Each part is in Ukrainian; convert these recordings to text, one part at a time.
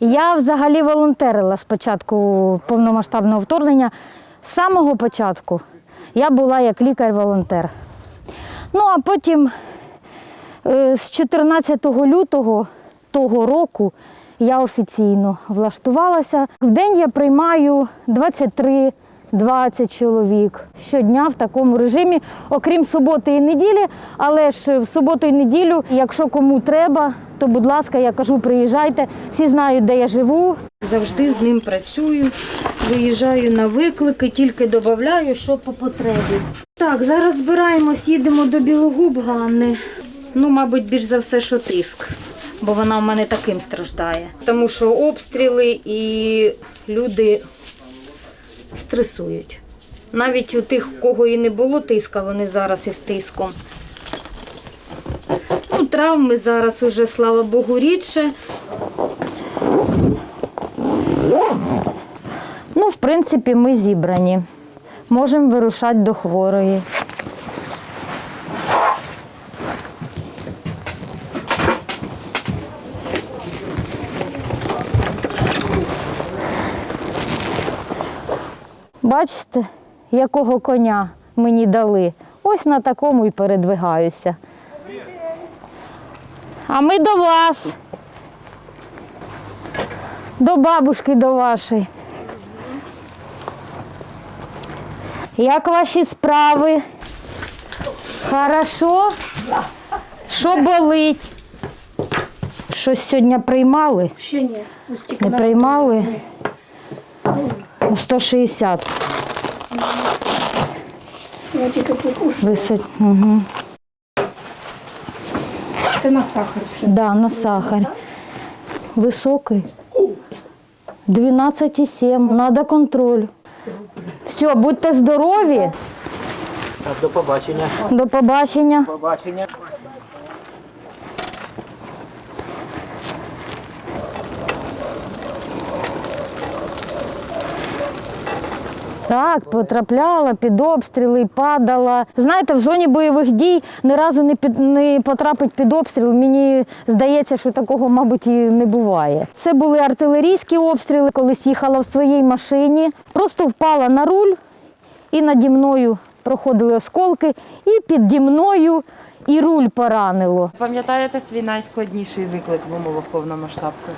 Я взагалі волонтерила з початку повномасштабного вторгнення. З самого початку я була як лікар-волонтер. Ну а потім е, з 14 лютого того року я офіційно влаштувалася. В день я приймаю 23 20 чоловік щодня в такому режимі, окрім суботи і неділі. Але ж в суботу і неділю, якщо кому треба, то будь ласка, я кажу, приїжджайте. Всі знають, де я живу. Завжди з ним працюю, виїжджаю на виклики, тільки додаю, що по потребі. Так, зараз збираємось, їдемо до Білогуб Ганни. Ну, мабуть, більш за все, що тиск, бо вона в мене таким страждає. Тому що обстріли і люди стресують. Навіть у тих, у кого і не було тиска, вони зараз із тиском. Ну, травми зараз уже, слава Богу, рідше. Ну, в принципі, ми зібрані. Можемо вирушати до хворої. Бачите, якого коня мені дали. Ось на такому і передвигаюся. А ми до вас. До бабушки до вашої. Як ваші справи? Хорошо? Що болить? Щось сьогодні приймали? Ще ні. Не приймали? 160. Я тільки покушаю. Висоть. Угу. Це на сахар вже. Да, на сахар. Високий. 12,7. Надо контроль. Все, будьте здорові. До побачення. До побачення. Побачення. Так, потрапляла під обстріли, падала. Знаєте, в зоні бойових дій ні разу не під не потрапить під обстріл. Мені здається, що такого, мабуть, і не буває. Це були артилерійські обстріли, колись їхала в своїй машині, просто впала на руль і наді мною проходили осколки, і підді мною і руль поранило. Пам'ятаєте свій найскладніший виклик в умовах повномасштабки?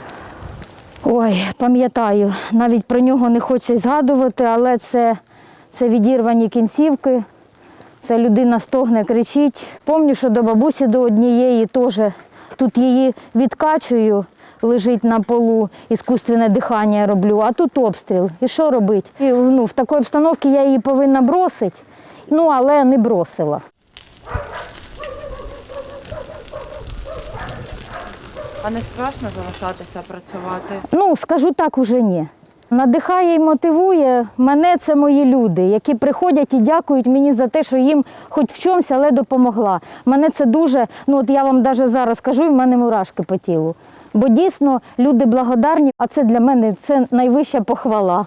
Ой, пам'ятаю, навіть про нього не хочеться згадувати, але це, це відірвані кінцівки. Це людина стогне, кричить. Пам'ятаю, що до бабусі до однієї теж тут її відкачую, лежить на полу, іскусственне дихання роблю, а тут обстріл. І що робити? І, ну, в такій обстановці я її повинна бросити, ну але не бросила. А не страшно залишатися працювати? Ну, скажу так, уже ні. Надихає і мотивує мене це мої люди, які приходять і дякують мені за те, що їм хоч в чомусь, але допомогла. Мене це дуже, ну от я вам навіть зараз кажу, і в мене мурашки по тілу. Бо дійсно люди благодарні, а це для мене це найвища похвала.